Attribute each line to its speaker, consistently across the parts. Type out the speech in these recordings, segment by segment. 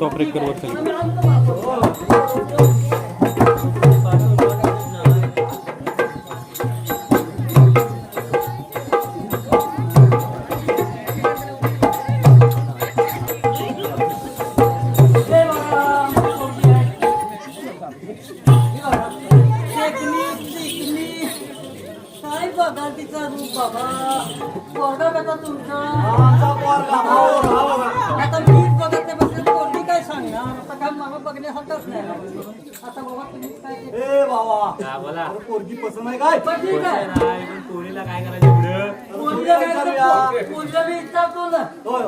Speaker 1: Top breaker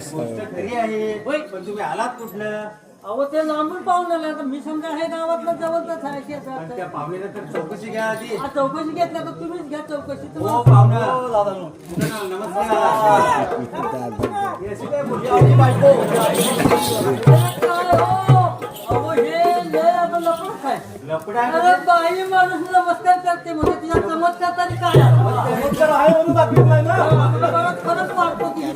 Speaker 2: पाहुणे.
Speaker 3: खरी आहे. पण तुम्ही आलात कुठलं
Speaker 2: अहो ते लांबून पाहून आले. आता मी समजा हे गावातलं जवळच आहे
Speaker 3: त्या पाहुण्याला तर चौकशी घ्या आधी.
Speaker 2: आ, चौकशी घेतल्या तर तुम्हीच घ्या चौकशी.
Speaker 3: हो
Speaker 2: तुम्हाला
Speaker 3: पाहुणा नमस्कार. हे अशी काय बोलली आपली बायको?
Speaker 2: काय? अहो लय आता लपडच आहे
Speaker 3: लपडा
Speaker 2: अरे बाई माणूस नमस्कार करते म्हणजे तिचा चमत्कार तरी काय आहे?
Speaker 3: चमत्कार आहे म्हणून दाखवत नाही ना
Speaker 2: खरंच वाटतो.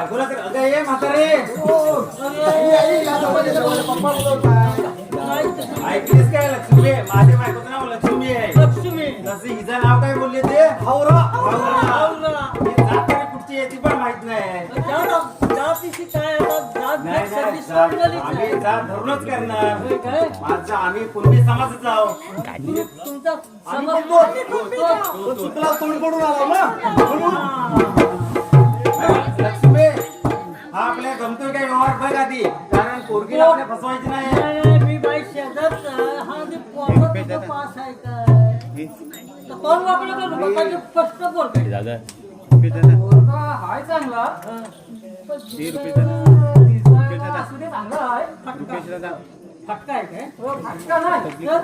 Speaker 3: बायकोला तर. अगं ये म्हातारे.
Speaker 2: काय तसं?
Speaker 3: ऐकलीस काय लक्ष्मी? माझ्या बायकोचं नाव लक्ष्मी आहे.
Speaker 2: लक्ष्मी.
Speaker 3: जसं हिचं नाव काय बोलले ते? हावरा. कुठची आहे ती पण माहीत नाही.
Speaker 2: जात-
Speaker 3: आम्ही. जात धरूनच करणार. माझं समाजच आहोत.
Speaker 2: तुमचा समज.
Speaker 3: तो. लक्ष्मी हा आपल्या जमतोय काय व्यवहार बघ आधी कारण पोरगीला आपल्या फसवायची नाही.
Speaker 2: नाही, नाही, मी बाई शेजारचा. हा ते पोरगं तुझं पास आहे काय तर कोण वापरलं का
Speaker 4: हाय चांगला.
Speaker 2: हं.
Speaker 4: पण दिसायला असू दे चांगला आहे.
Speaker 2: फटका. फटका आहे काय?
Speaker 4: हो, फटका नाही.
Speaker 2: तर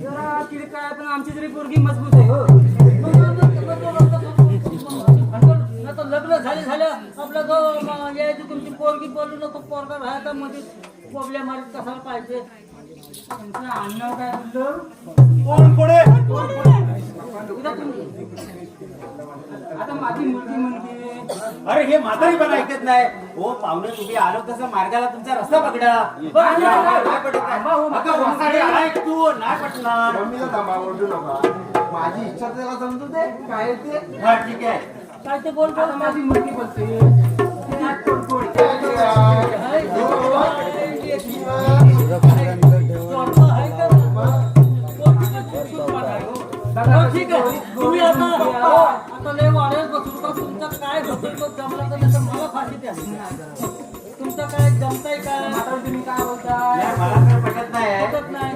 Speaker 4: जरा किडका आहे पण आमची जरी पोरगी मजबूत आहे हो.
Speaker 2: मग- मग- मग- आता लग्न झाले झाल्या आपल्या जो म- यायची तुमची पोरगी बोलली ना तो पोरगा राहायचा मध्ये बोबल्या मारीत कसाला पाहिजे?
Speaker 4: तुमचं अन्न काय बोललं
Speaker 3: कोण पुढे?
Speaker 4: उद्या तुम्ही. आता माझी मुलगी म्हणते.
Speaker 3: अरे हे म्हातारी पण ऐकत नाही. हो पाहुणे तुम्ही आलो तसं मार्गाला तुमचा रस्ता पकडा.
Speaker 4: नाही, नाही, नाही.
Speaker 3: नाही पटत ऐक तू. नाही पटणार.
Speaker 5: नका. माझी इच्छा त्याला समजू दे. काय ते?
Speaker 3: हा ठीक आहे.
Speaker 2: काय ते बोल
Speaker 4: आता माझी मुलगी.
Speaker 2: ठीक आहे तुम्ही आता आता लय वाढेल तुमचं काय होतं तो जमलं तर मला फाशी द्या तुमचं काय जमतंय काय
Speaker 4: आता तुम्ही काय बोलताय
Speaker 3: नाही, मला तर पटत नाही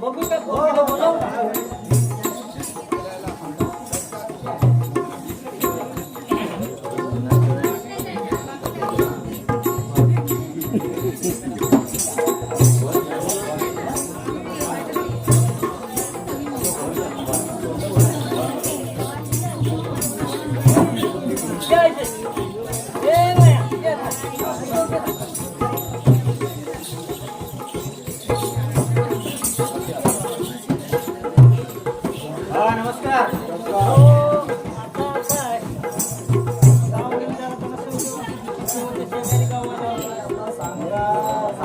Speaker 2: बघू काय का?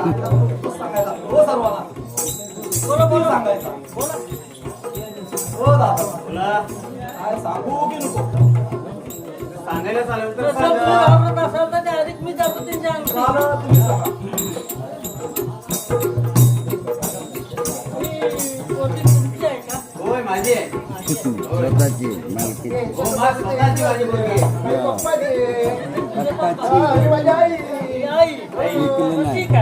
Speaker 3: सांगायचा हो सर्वांना सांगायचा हो दादा काय सांगू की नको सांगायला चालेल तर
Speaker 2: डायरेक्ट मी जातो त्यांच्या
Speaker 3: तुम्ही सांगा होय माझी आहे
Speaker 5: स्वतःची मालकी
Speaker 3: हो स्वतःची माझी मुलगी आहे.
Speaker 5: माझी आई.
Speaker 2: आई. ठीक आहे.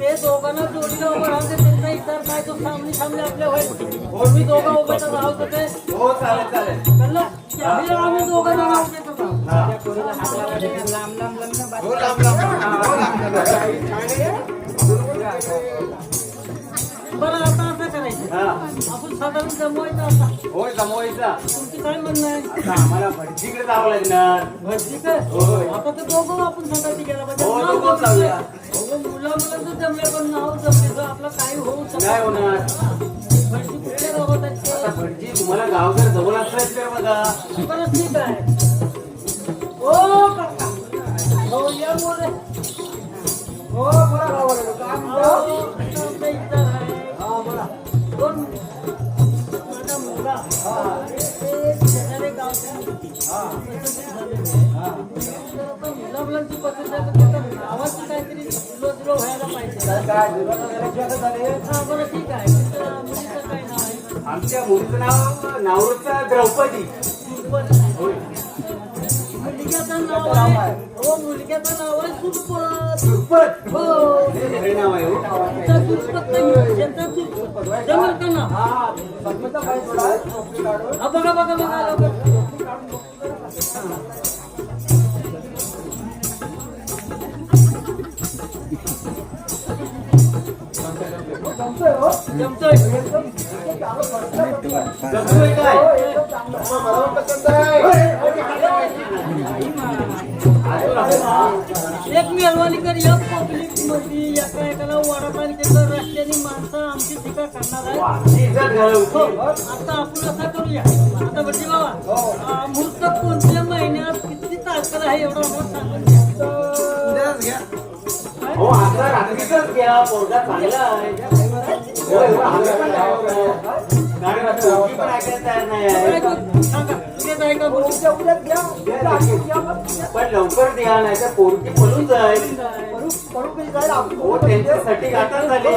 Speaker 2: ते दोघांना जोडीला उभं राहून दे त्यांचा इतर काय? तो सामने सामने आपल्या होईल. मी दोघं उभे तर राहू तर ते
Speaker 3: हो चालेल चालेल.
Speaker 2: कळलं त्यावेळी आम्ही दोघांना नाव देतो का?
Speaker 5: लांब लांब लांब
Speaker 2: बरं आता असं करायचं.
Speaker 3: हा.
Speaker 2: आपण साधारण जमवायचं आता.
Speaker 3: होय जमवायचा.
Speaker 2: तुमची काय म्हणणं आहे?
Speaker 3: आता आम्हाला भटजीकडे जावं लागणार.
Speaker 2: भरती काय
Speaker 3: होय.
Speaker 2: आता ते दोघं आपण संघाची गेला पाहिजे.
Speaker 3: हो,
Speaker 2: नाव
Speaker 3: दोघं
Speaker 2: जमलं.
Speaker 3: जाऊया.
Speaker 2: हो, मुला मुलांचं जमले पण नाव जमले तर आपलं काही होऊ शकत
Speaker 3: नाही. होणार.
Speaker 2: भरती कुठल्या गावात आहे? ते?
Speaker 3: आता भटजी तुम्हाला गावकर जवळ असल्याच तर बघा.
Speaker 2: बरं ठीक आहे. गावाची काहीतरी जुळवाजुळव व्हायला पाहिजे
Speaker 3: काय जीवन वगैरे कसं झाले
Speaker 2: हा बरं ठीक आहे तुमच्या मुलीचं काय नाव आहे
Speaker 3: आमच्या मुलीचं नाव नावरूचा द्रौपदी.
Speaker 2: मुलग्याचं नाव आहे हो मुलग्याचं नाव आहे सुरपत.
Speaker 3: दुप्पट
Speaker 2: हो
Speaker 3: हे नाव आहे हो.
Speaker 2: त्याचा सुरपत नाही त्याचा सुरपत जमेल का ना
Speaker 3: हा पद्मचा पाय थोडा टोपली काढून
Speaker 2: हा बघा बघा बघा लवकर. एक मेहरबानी कर या पब्लिकमध्ये एका एकाला वाढापाणी केलं रस्त्याने माणसं आमची टीका करणार आहे आता आपण असं करूया आता बड्डी बाबा मुहूर्त कोणत्या महिन्यात किती तारखेला आहे एवढं आम्हाला सांगून
Speaker 3: हो आता रात्रीचंच घ्या पोरगा चांगला आहे. हो, पण ऐकायला तयार नाही आहे. पण लवकर द्या नाही तर पोरगी पळून जाईल. हो त्यांच्यासाठी आता झाले.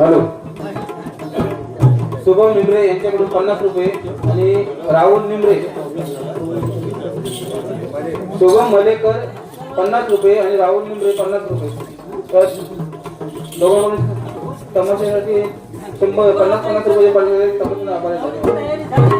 Speaker 6: हॅलो. शुभम निमरे यांच्याकडून पन्नास रुपये आणि राहुल निमरे. शुभम मलेकर पन्नास रुपये आणि राहुल निमरे पन्नास रुपये. तर दोघांकडून तमाशासाठी शंभर पन्नास पन्नास रुपये पाहिजे तमाशा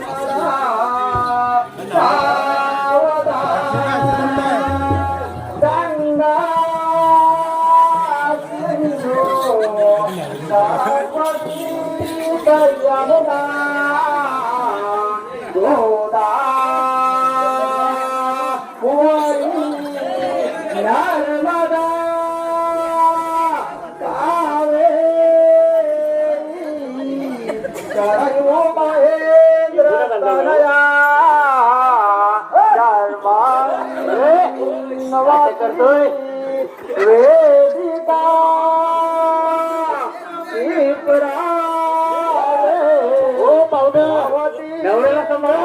Speaker 3: नवऱ्याला सांभाळा.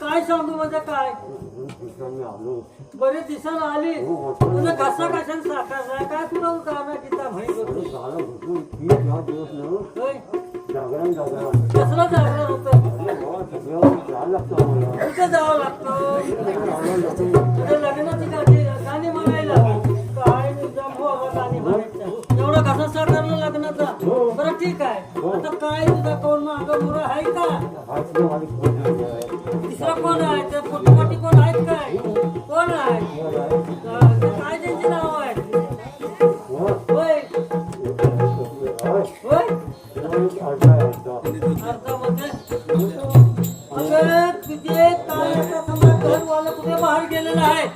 Speaker 2: काय सांगू म्हणजे काय? बरे दिसायला आली. तुझं कसा कशाने साकारला काय तुला काम किता म्हणी? जागरण होतं? कुठं जावं लागतं? तुझ्या लग्नाची गाणी म्हणायला. काय निजाम हो गाणी एवढं कसं साकारलं लग्नाचा? बरं ठीक आहे. आता काय तुझा कोण मागं मुरं आहे का? तिसरा कोण आहे? त्या पोटीपाटी कोण आहेत काय? कोण आहे? ते काय त्यांची नाव आहेत? होय. होय. अर्थामध्ये अगं तुझे काय आता समजा घरवाला कुठे बाहेर गेलेलं आहे?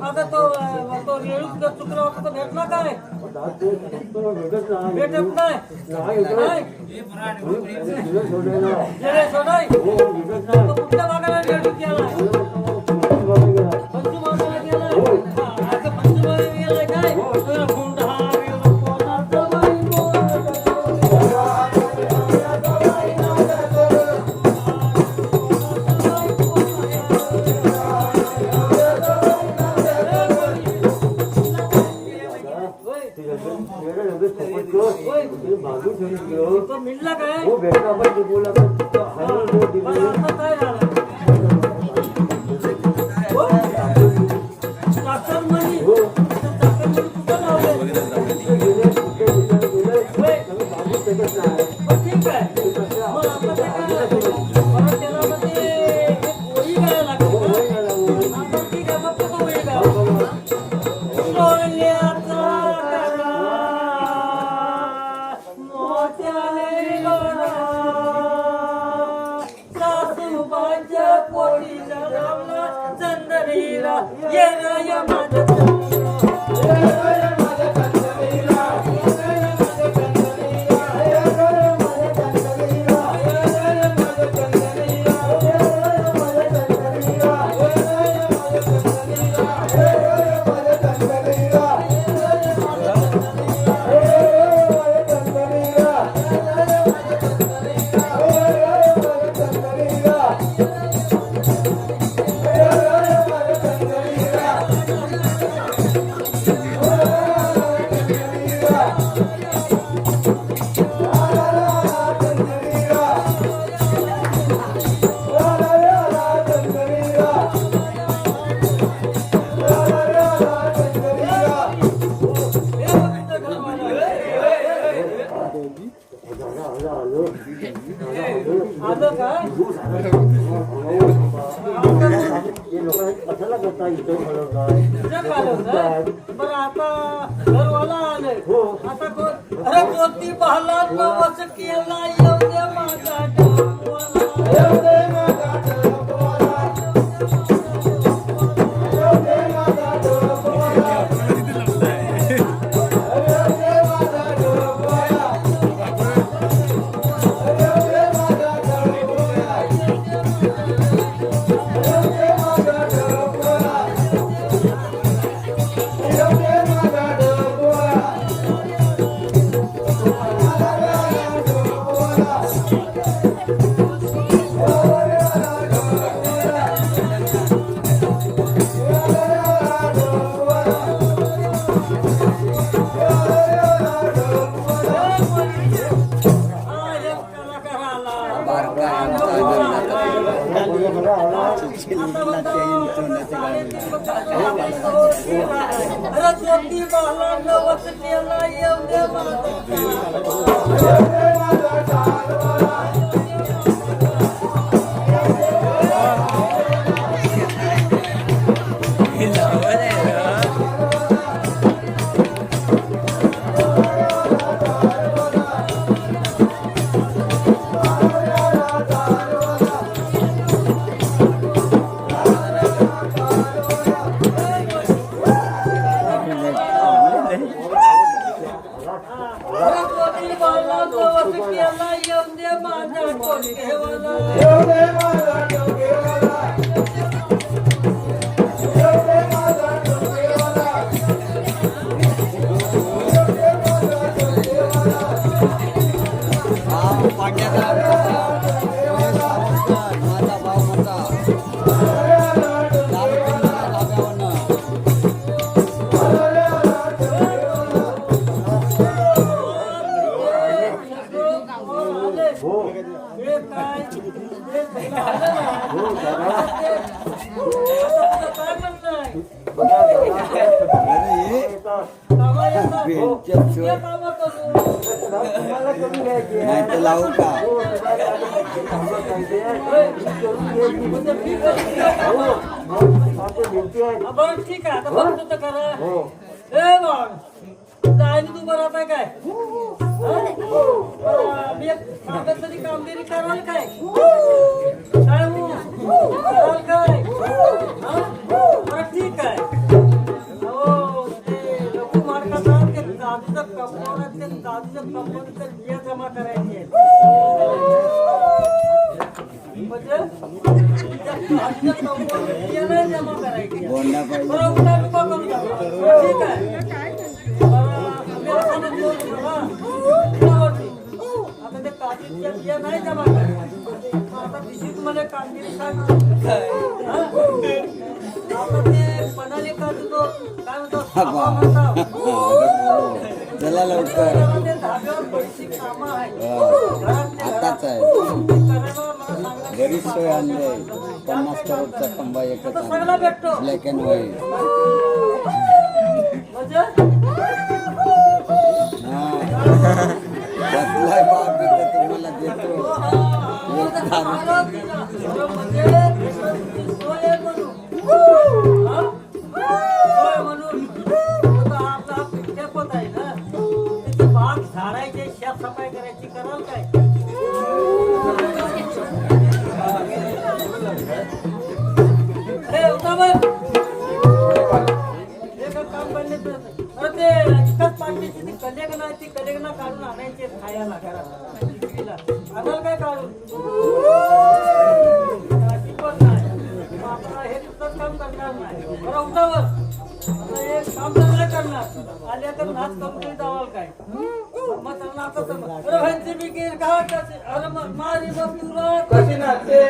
Speaker 2: आता तो अं, तो रेणूच का चुकला होता तो भेटला काय भेटत नाही नाही? गेले सोडाय तो कुठल्या भागाला रेणू गेलाय पंचमाला तो मिळला काय? मला आता काय तुझं घालवलं? बरं आता घरवाला आले आता कोण? अरे पाहला नवस केला येऊ दे माझा. अरे ज्योती बाला नवस केला येऊ दे माझा ज्योती बाला नवस केला येऊ
Speaker 5: लावू का
Speaker 2: म्हणजे मी करते कामं. हा, बरं ठीक आहे आता बघतो तर करा ए बघ जायला तू बरं आता काय हा? मी एक तरी कामगिरी कराल काय काय हो? कराल काय हा? बरं ठीक आहे कंपाऊंड आहे, ते दादूचं कंपाऊंड बिया जमा करायची आहे म्हणजे बिया नाही जमा करायची. बरं. ठीक आहे बरं. आता ते काजूच्या बिया नाही जमा करायच्या. मग आता तिची तुम्हाला सांगतो हा? आता ते पणाली काजू तो काय म्हणतो.
Speaker 5: चला लवकर. आताच आहे. बरीच सोय आणली. पन्नास करोडचा खंबा एकच ब्लॅक अँड व्हाईट बसलाय बाप तुम्हाला देतो.
Speaker 2: एकाच पाठीची ती कलेगना काढून खायला आणाल काय काढून नाही. मग हे नुसतंच काम करणार नाही. बरं उठावर हे काम चांगलं करणार. आल्या तर नाच कंपनी जावाल काय? मग त्यांना आता अरे बिकीर अरे मग मारी मग तुला.
Speaker 6: कशी कशी नाचते?